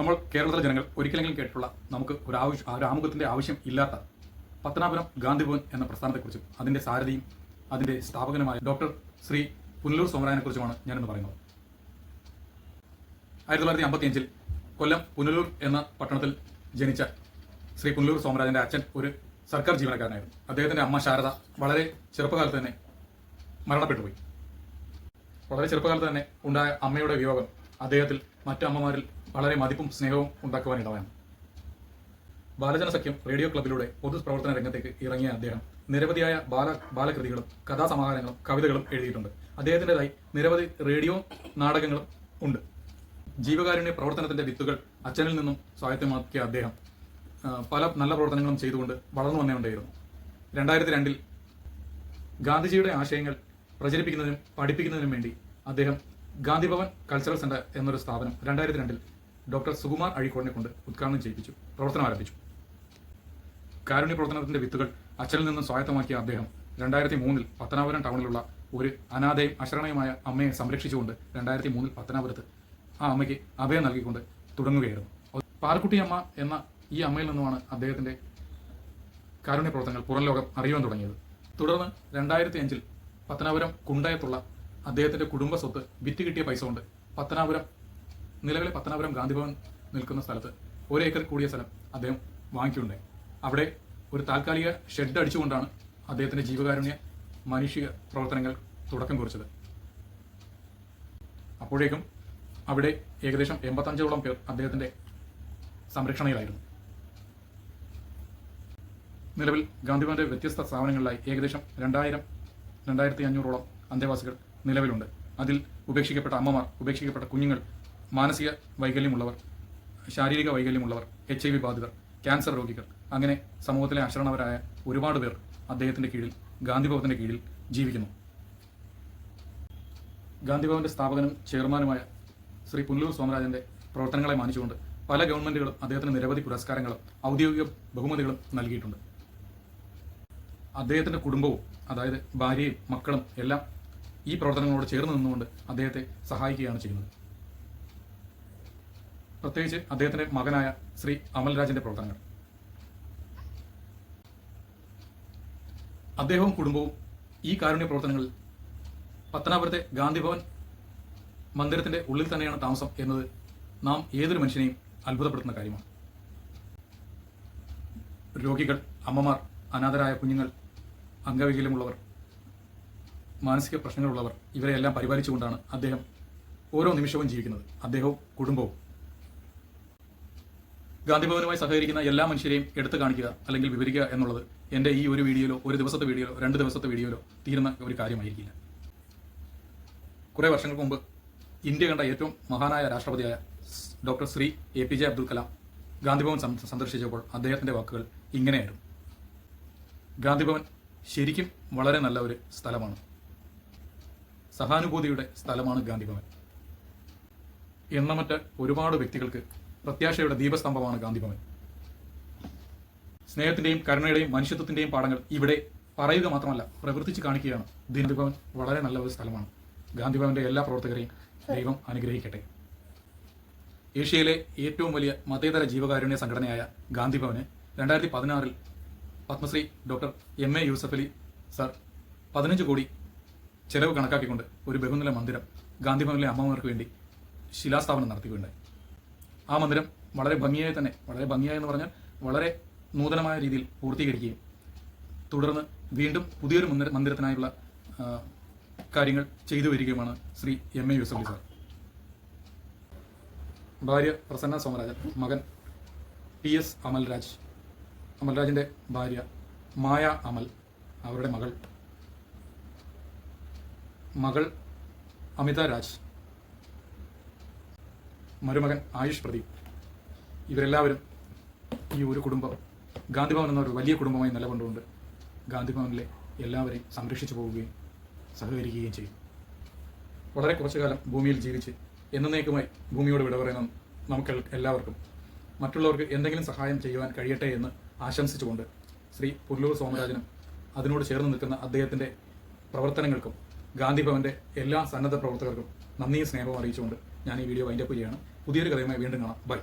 നമ്മൾ കേരളത്തിലെ ജനങ്ങൾ ഒരിക്കലെങ്കിലും കേട്ടിട്ടുള്ള നമുക്ക് ഒരു ആവശ്യം ഒരു ആമുഖത്തിന്റെ ആവശ്യം ഇല്ലാത്ത പത്തനാപുരം ഗാന്ധിഭവൻ എന്ന പ്രസ്ഥാനത്തെക്കുറിച്ചും അതിന്റെ സാരഥിയും അതിന്റെ സ്ഥാപകനുമായ ഡോക്ടർ ശ്രീ പുനലൂർ സോമരായനെ കുറിച്ചുമാണ് ഞാനിന്ന് പറയുന്നത്. ആയിരത്തി തൊള്ളായിരത്തി അമ്പത്തിയഞ്ചിൽ കൊല്ലം പുനലൂർ എന്ന പട്ടണത്തിൽ ജനിച്ച ശ്രീ പുനലൂർ സോമരാജന്റെ അച്ഛൻ ഒരു സർക്കാർ ജീവനക്കാരനായിരുന്നു. അദ്ദേഹത്തിന്റെ അമ്മ ശാരദ വളരെ ചെറുപ്പകാലത്ത് തന്നെ മരണപ്പെട്ടു പോയി വളരെ ചെറുപ്പകാലത്ത് തന്നെ ഉണ്ടായ അമ്മയുടെ വിയോഗം അദ്ദേഹത്തിൽ മറ്റു അമ്മമാരിൽ വളരെ മതിപ്പും സ്നേഹവും ഉണ്ടാക്കുവാൻ ഇടവാണ് ബാലജന സഖ്യം റേഡിയോ ക്ലബിലൂടെ പൊതുപ്രവർത്തന രംഗത്തേക്ക് ഇറങ്ങിയ അദ്ദേഹം നിരവധിയായ ബാല ബാലകൃതികളും കഥാസമാഹാരങ്ങളും കവിതകളും എഴുതിയിട്ടുണ്ട്. അദ്ദേഹത്തിന്റെതായി നിരവധി റേഡിയോ നാടകങ്ങളും ഉണ്ട്. ജീവകാരുണ്യ പ്രവർത്തനത്തിന്റെ വിത്തുകൾ അച്ഛനിൽ നിന്നും സ്വായത്തമാക്കിയ അദ്ദേഹം പല നല്ല പ്രവർത്തനങ്ങളും ചെയ്തുകൊണ്ട് വളർന്നു വന്നേണ്ടായിരുന്നു രണ്ടായിരത്തി രണ്ടിൽ ഗാന്ധിജിയുടെ ആശയങ്ങൾ പ്രചരിപ്പിക്കുന്നതിനും പഠിപ്പിക്കുന്നതിനും വേണ്ടി അദ്ദേഹം ഗാന്ധിഭവൻ കൾച്ചറൽ സെന്റർ എന്നൊരു സ്ഥാപനം രണ്ടായിരത്തി രണ്ടിൽ ഡോക്ടർ സുകുമാർ അഴീക്കോടിനെ കൊണ്ട് ഉദ്ഘാടനം ചെയ്യിപ്പിച്ചു പ്രവർത്തനം ആരംഭിച്ചു. കാരുണ്യ പ്രവർത്തനത്തിന്റെ വിത്തുകൾ അച്ഛനിൽ നിന്ന് സ്വായത്തമാക്കിയ അദ്ദേഹം രണ്ടായിരത്തി മൂന്നിൽ പത്തനാപുരം ടൗണിലുള്ള ഒരു അനാഥയും അശരണയുമായ അമ്മയെ സംരക്ഷിച്ചുകൊണ്ട് രണ്ടായിരത്തി മൂന്നിൽ പത്തനാപുരത്ത് ആ അമ്മയ്ക്ക് അഭയം നൽകിക്കൊണ്ട് തുടങ്ങുകയായിരുന്നു. പാൽക്കുട്ടി അമ്മ എന്ന ഈ അമ്മയിൽ നിന്നുമാണ് അദ്ദേഹത്തിന്റെ കാരുണ്യ പ്രവർത്തനങ്ങൾ പുറം ലോകം അറിയുവാൻ തുടങ്ങിയത്. തുടർന്ന് രണ്ടായിരത്തി അഞ്ചിൽ പത്തനാപുരം കുണ്ടയത്തുള്ള അദ്ദേഹത്തിന്റെ കുടുംബ സ്വത്ത് വിറ്റ് കിട്ടിയ പൈസ കൊണ്ട് പത്തനാപുരം നിലവിലെ പത്തനാപുരം ഗാന്ധിഭവൻ നിൽക്കുന്ന സ്ഥലത്ത് ഒരു ഏക്കർ കൂടിയ സ്ഥലം അദ്ദേഹം വാങ്ങിക്കുകയുണ്ടായി അവിടെ ഒരു താൽക്കാലിക ഷെഡ് അടിച്ചുകൊണ്ടാണ് അദ്ദേഹത്തിന്റെ ജീവകാരുണ്യ മനുഷ്യ പ്രവർത്തനങ്ങൾ തുടക്കം കുറിച്ചത്. അപ്പോഴേക്കും അവിടെ ഏകദേശം എൺപത്തഞ്ചോളം പേർ അദ്ദേഹത്തിന്റെ സംരക്ഷണയിലായിരുന്നു. നിലവിൽ ഗാന്ധിഭവന്റെ വ്യത്യസ്ത സ്ഥാപനങ്ങളിലായി ഏകദേശം രണ്ടായിരം രണ്ടായിരത്തി അഞ്ഞൂറോളം അന്തേവാസികൾ നിലവിലുണ്ട്. അതിൽ ഉപേക്ഷിക്കപ്പെട്ട അമ്മമാർ ഉപേക്ഷിക്കപ്പെട്ട കുഞ്ഞുങ്ങൾ മാനസിക വൈകല്യമുള്ളവർ ശാരീരിക വൈകല്യമുള്ളവർ എച്ച് ഐ വി ബാധിതർ ക്യാൻസർ രോഗികൾ അങ്ങനെ സമൂഹത്തിലെ അശരണവരായ ഒരുപാട് പേർ അദ്ദേഹത്തിന്റെ കീഴിൽ ഗാന്ധിഭവത്തിന്റെ കീഴിൽ ജീവിക്കുന്നു. ഗാന്ധിഭവന്റെ സ്ഥാപകനും ചെയർമാനുമായ ശ്രീ പുനലൂർ സോമരാജന്റെ പ്രവർത്തനങ്ങളെ മാനിച്ചുകൊണ്ട് പല ഗവൺമെന്റുകളും അദ്ദേഹത്തിന് നിരവധി പുരസ്കാരങ്ങളും ഔദ്യോഗിക ബഹുമതികളും നൽകിയിട്ടുണ്ട്. അദ്ദേഹത്തിന്റെ കുടുംബവും അതായത് ഭാര്യയും മക്കളും എല്ലാം ഈ പ്രവർത്തനങ്ങളോട് ചേർന്ന് നിന്നുകൊണ്ട് അദ്ദേഹത്തെ സഹായിക്കുകയാണ് ചെയ്യുന്നത്. പ്രത്യേകിച്ച് അദ്ദേഹത്തിന്റെ മകനായ ശ്രീ അമൽരാജിന്റെ പ്രവർത്തനങ്ങൾ. അദ്ദേഹവും കുടുംബവും ഈ കാരുണ്യ പ്രവർത്തനങ്ങളിൽ പത്തനാപുരത്തെ ഗാന്ധിഭവൻ മന്ദിരത്തിന്റെ ഉള്ളിൽ തന്നെയാണ് താമസം എന്നത് നാം ഏതൊരു മനുഷ്യനെയും അത്ഭുതപ്പെടുത്തുന്ന കാര്യമാണ്. രോഗികൾ അമ്മമാർ അനാഥരായ കുഞ്ഞുങ്ങൾ അംഗവൈകല്യമുള്ളവർ മാനസിക പ്രശ്നങ്ങളുള്ളവർ ഇവരെയെല്ലാം പരിപാലിച്ചുകൊണ്ടാണ് അദ്ദേഹം ഓരോ നിമിഷവും ജീവിക്കുന്നത്. അദ്ദേഹവും കുടുംബവും. ഗാന്ധിഭവനുമായി സഹകരിക്കുന്ന എല്ലാ മനുഷ്യരെയും എടുത്തു കാണിക്കുക അല്ലെങ്കിൽ വിവരിക്കുക എന്നുള്ളത് എന്റെ ഈ ഒരു വീഡിയോയിലോ ഒരു ദിവസത്തെ വീഡിയോയിലോ രണ്ട് ദിവസത്തെ വീഡിയോയിലോ തീരുന്ന ഒരു കാര്യമായിരിക്കില്ല. കുറേ വർഷങ്ങൾക്ക് മുമ്പ് ഇന്ത്യ കണ്ട ഏറ്റവും മഹാനായ രാഷ്ട്രപതിയായ doctor Shri A P J Abdul Kalam Gandhibhavan സന്ദർശിച്ചപ്പോൾ അദ്ദേഹത്തിന്റെ വാക്കുകൾ ഇങ്ങനെയായിരുന്നു. ഗാന്ധിഭവൻ ശരിക്കും വളരെ നല്ല ഒരു സ്ഥലമാണ്. സഹാനുഭൂതിയുടെ സ്ഥലമാണ് ഗാന്ധിഭവൻ. എണ്ണമറ്റ ഒരുപാട് വ്യക്തികൾക്ക് പ്രത്യാശയുടെ ദീപസ്തംഭമാണ് ഗാന്ധിഭവൻ. സ്നേഹത്തിന്റെയും കരുണയുടെയും മനുഷ്യത്വത്തിന്റെയും പാഠങ്ങൾ ഇവിടെ പറയുക മാത്രമല്ല പ്രവർത്തിച്ച് കാണിക്കുകയാണ്. ഗാന്ധിഭവൻ വളരെ നല്ല ഒരു സ്ഥലമാണ്. ഗാന്ധിഭവന്റെ എല്ലാ പ്രവർത്തകരെയും ദൈവം അനുഗ്രഹിക്കട്ടെ. ഏഷ്യയിലെ ഏറ്റവും വലിയ മതേതര ജീവകാരുണ്യ സംഘടനയായ ഗാന്ധിഭവന് രണ്ടായിരത്തി പതിനാറിൽ Padmashri doctor M A Yusuff Ali sir പതിനഞ്ച് കോടി ചെലവ് കണക്കാക്കിക്കൊണ്ട് ഒരു ബഹുനില മന്ദിരം ഗാന്ധിഭവനിലെ അമ്മമാർക്ക് വേണ്ടി ശിലാസ്ഥാപനം നടത്തുകയുണ്ടായി ആ മന്ദിരം വളരെ ഭംഗിയായി തന്നെ വളരെ ഭംഗിയായി എന്ന് പറഞ്ഞാൽ വളരെ നൂതനമായ രീതിയിൽ പൂർത്തീകരിക്കുകയും തുടർന്ന് വീണ്ടും പുതിയൊരു മന്ദിര മന്ദിരത്തിനായുള്ള കാര്യങ്ങൾ ചെയ്തു വരികയുമാണ് Shri M A Yusuff sir. ഭാര്യ പ്രസന്ന സോമരാജൻ മകൻ പി എസ് അമൽരാജ് അമൽരാജിന്റെ ഭാര്യ മായ അമൽ അവരുടെ മകൾ മകൾ അമിത രാജ്. മരുമകൻ ആയുഷ് പ്രദീപ്. ഇവരെല്ലാവരും ഈ ഒരു കുടുംബം ഗാന്ധിഭവൻ എന്ന ഒരു വലിയ കുടുംബമായി നിലകൊണ്ടുകൊണ്ട് ഗാന്ധിഭവനിലെ എല്ലാവരെയും സംരക്ഷിച്ചു പോവുകയും സഹകരിക്കുകയും ചെയ്യും വളരെ കുറച്ചു കാലം ഭൂമിയിൽ ജീവിച്ച് എന്നേക്കുമായി ഭൂമിയോട് വിട പറയുന്ന നമുക്ക് എല്ലാവർക്കും മറ്റുള്ളവർക്ക് എന്തെങ്കിലും സഹായം ചെയ്യുവാൻ കഴിയട്ടെ എന്ന് ആശംസിച്ചുകൊണ്ട് ശ്രീ പുല്ലൂർ സോമരാജനും അതിനോട് ചേർന്ന് നിൽക്കുന്ന അദ്ദേഹത്തിന്റെ പ്രവർത്തനങ്ങൾക്കും ഗാന്ധിഭവന്റെ എല്ലാ സന്നദ്ധ പ്രവർത്തകർക്കും നന്ദിയും സ്നേഹവും അറിയിച്ചുകൊണ്ട് ഞാൻ ഈ വീഡിയോ വൈൻഡപ്പ് ചെയ്യാണ് പുതിയൊരു കഥയുമായി വീണ്ടും കാണാം. ബൈ.